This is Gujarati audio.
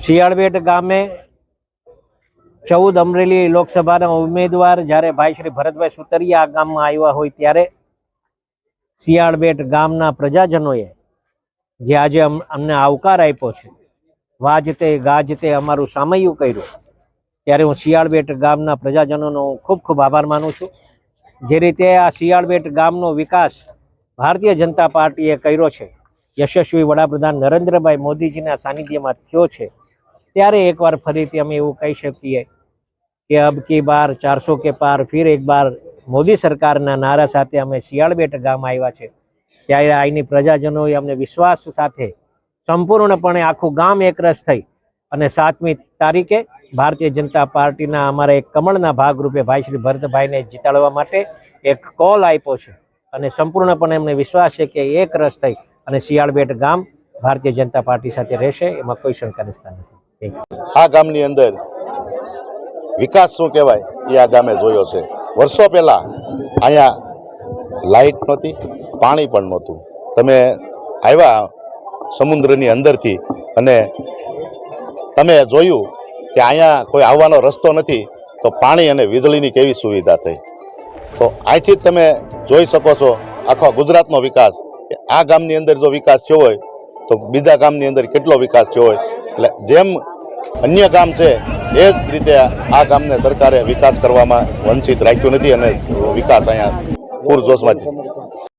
શિયાળબેટ ગામે ચૌદ અમરેલી લોકસભાના ઉમેદવાર જ્યારે ભાઈ શ્રી ભરતભાઈ સુતરિયા આ ગામમાં આવ્યા હોય ત્યારે શિયાળબેટ ગામના પ્રજાજનોએ જે આજે અમને આવકાર આપ્યો છે, વાજતે ગાજતે અમારું સામયું કર્યું, ત્યારે હું શિયાળબેટ ગામના પ્રજાજનોનો ખૂબ ખૂબ આભાર માનું છું. જે રીતે આ શિયાળબેટ ગામનો વિકાસ ભારતીય જનતા પાર્ટીએ કર્યો છે યશસ્વી વડાપ્રધાન નરેન્દ્રભાઈ મોદીજીના સાનિધ્યમાં થયો છે. ત્યારે એકવાર ફરીથી અમે એવું કહી શકીએ કે અબ કી બાર ચારસો કે પાર, ફિર એક બાર મોદી સરકારના નારા સાથે અમે શિયાળબેટ ગામ આવ્યા છે. ત્યારે અહીંની પ્રજાજનોએ અમને વિશ્વાસ સાથે સંપૂર્ણપણે આખું ગામ એકરસ થઈ અને સાતમી તારીખે ભારતીય જનતા પાર્ટીના અમારા એક કમળના ભાગરૂપે ભાઈ શ્રી ભરતભાઈને જીતાડવા માટે એક કોલ આપ્યો છે. અને સંપૂર્ણપણે અમને વિશ્વાસ છે કે એક રસ થઈ અને શિયાળબેટ ગામ ભારતીય જનતા પાર્ટી સાથે રહેશે. એમાં કોઈ શંકાની સ્થાન નથી. આ ગામની અંદર વિકાસ શું કહેવાય? એ આ ગામે જોયો છે. વર્ષો પહેલાં અહીંયા લાઇટ નહોતી, પાણી પણ નહોતું. તમે આવ્યા સમુદ્રની અંદરથી અને તમે જોયું કે અહીંયા કોઈ આવવાનો રસ્તો નથી, તો પાણી અને વીજળીની કેવી સુવિધા થઈ? તો અહીંથી તમે જોઈ શકો છો આખો ગુજરાતનો વિકાસ. આ ગામની અંદર જો વિકાસ થયો હોય, તો બીજા ગામની અંદર કેટલો વિકાસ થયો હોય? એટલે જેમ અન્ય ગામ છે, એ જ રીતે આ ગામને સરકારે વિકાસ કરવામાં વંચિત રાખ્યું નથી અને વિકાસ અહીંયા પૂરજોશમાં છે.